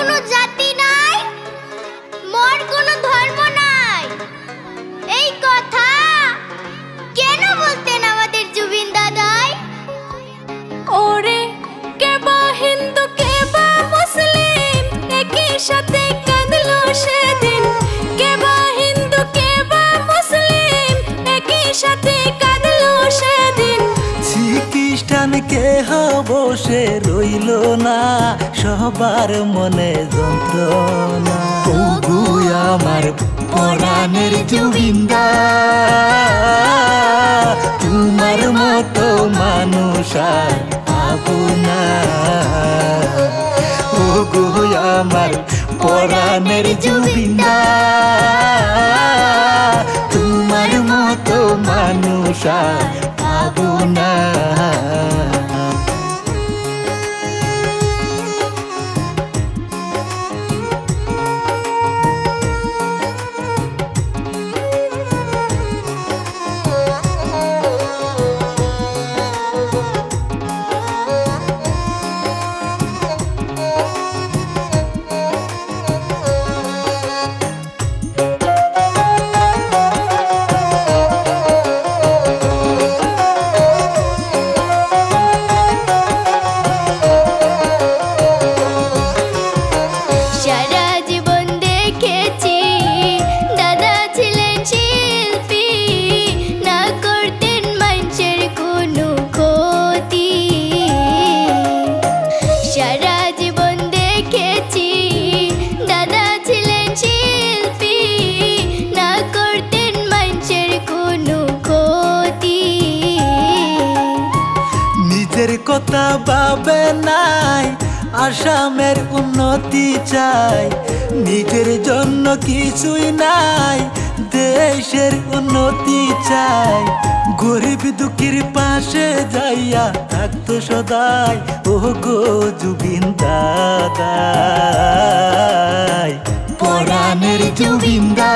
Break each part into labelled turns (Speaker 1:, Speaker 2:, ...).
Speaker 1: কোনো জাতি
Speaker 2: কে
Speaker 3: বসে রইল না, সবার মনে যন্ত্রণা। আমার পরাণের জুবিন্দা তোমার মতো মানুষ আর পাবো না। ওগো আমার পরাণের জুবিন্দা তোমার মতো মানুষ আর পাবো নিজের কথা ভাবে নাই, আসামের উন্নতি চাই। নিজের জন্য কিছুই নাই, দেশের উন্নতি চাই। গরিব দুঃখীর পাশে যাইয়া থাকতো সদাই ও গো জুবিন দাদাই। পরাণের জুবিন্দা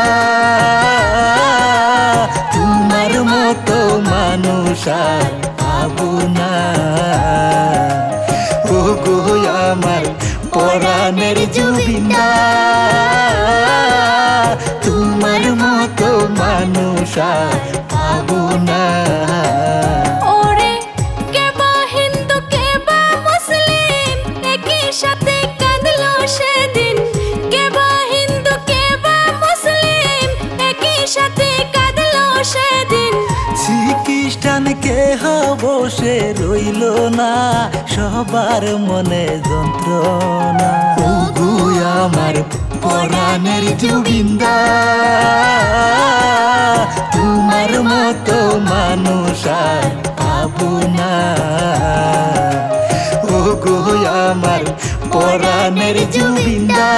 Speaker 3: তোমার মতো মানুষ আর না ও গো আমার পরাণের জুবিনা। তোমার মতো মানুষ খ্রিস্টান কে বসে রইল না, সবার মনে যন্ত্রণা। আমার পরাণের জুবিন্দা তোমার মতো মানুষ আর পাবো না। ওগো আমার পরাণের জুবিন্দা